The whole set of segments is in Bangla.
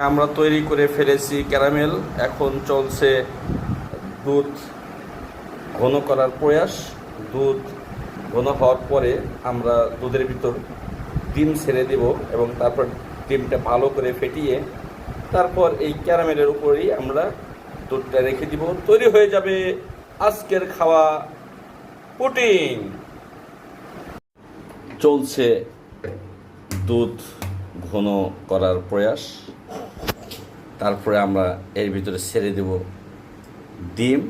আমরা তৈরি করে ফেলেছি ক্যারামেল। এখন চলছে দুধ ঘন করার প্রয়াস। দুধ ঘন হওয়ার পরে আমরা দুধের ভিতর ডিম ছেড়ে দেব এবং তারপর ডিমটা ভালো করে ফেটিয়ে তারপর এই ক্যারামেলের উপরেই আমরা দুধটা রেখে দিব। তৈরি হয়ে যাবে আজকের খাওয়া পুটিং চলছে দুধ ঘন করার প্রয়াস। তারপরে আমরা এর ভিতরে ছেড়ে দেব ডিম।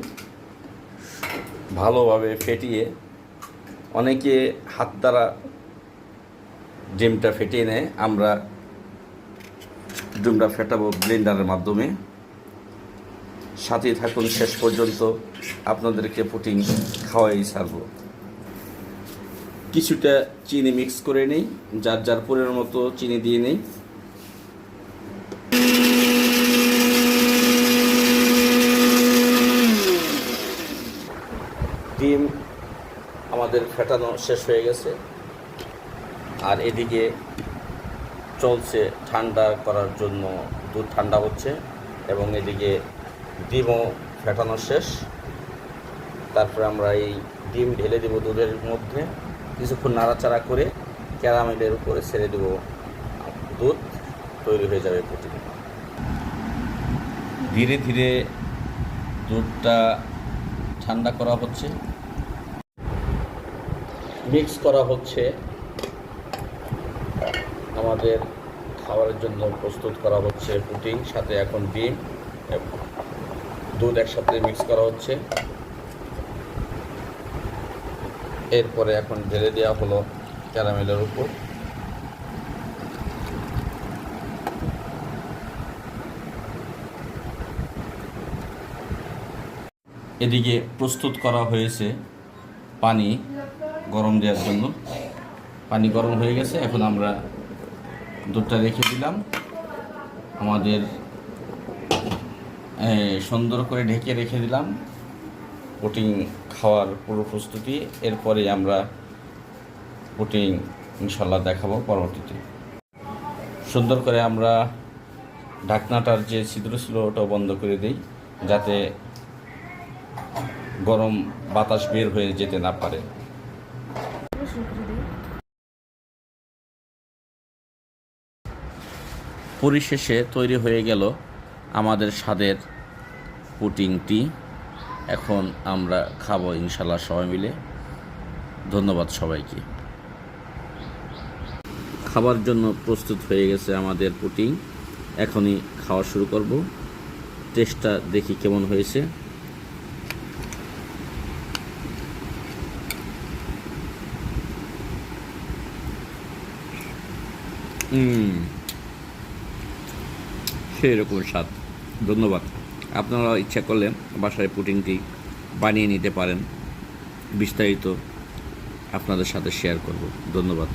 ভালোভাবে ফেটিয়ে অনেকে হাত দ্বারা ডিমটা ফেটিয়ে নেয়। আমরা ডিমটা ফেটাবো ব্লেন্ডারের মাধ্যমে। সাথে থাকুন, শেষ পর্যন্ত আপনাদেরকে পুটিং খাওয়াই ছাড়বো। কিছুটা চিনি মিক্স করে নেই, যার যার পরের মতো চিনি দিয়ে নেই। ডিম আমাদের ফেটানো শেষ হয়ে গেছে। আর এদিকে চলছে ঠান্ডা করার জন্য দুধ ঠান্ডা হচ্ছে এবং এদিকে ডিমও ফেটানো শেষ। তারপরে আমরা এই ডিম ঢেলে দেবো দুধের মধ্যে। কিছুক্ষণ নাড়াচাড়া করে ক্যারামেলের উপরে ছেড়ে দেবো দুধ, তৈরি হয়ে যাবে প্রতিদিন। ধীরে ধীরে দুধটা ঠান্ডা করা হচ্ছে। মিক্স করা হচ্ছে। আমাদের খাবারের জন্য প্রস্তুত করা হচ্ছে পুটিং সাথে এখন ডিম দুধ একসাথে মিক্স করা হচ্ছে। এরপরে এখন ঢেলে দেওয়া হলো ক্যারামেলের উপর। এদিকে প্রস্তুত করা হয়েছে পানি গরম দেওয়ার জন্য। পানি গরম হয়ে গেছে, এখন আমরা দুধটা রেখে দিলাম। আমাদের সুন্দর করে ঢেকে রেখে দিলাম। পুটিং খাওয়ার পুরো প্রস্তুতি। এরপরে আমরা পুটিং ইনশাল্লাহ দেখাবো পরবর্তীতে। সুন্দর করে আমরা ঢাকনাটার যে ছিদ্র ছিল ওটাও বন্ধ করে দিই, যাতে গরম বাতাস বের হয়ে যেতে না পারে। পরিশেষে তৈরি হয়ে গেল আমাদের স্বাদের পুটিংটি। এখন আমরা খাব ইনশাল্লাহ সবাই মিলে। ধন্যবাদ সবাইকে। খাবার জন্য প্রস্তুত হয়ে গেছে আমাদের পুটিং। এখনই খাওয়া শুরু করব। টেস্টটা দেখি কেমন হয়েছে। সেই রকম স্বাদ। ধন্যবাদ। আপনারা ইচ্ছা করলে বাসায় পুটিংটি বানিয়ে নিতে পারেন। বিস্তারিত আপনাদের সাথে শেয়ার করব। ধন্যবাদ।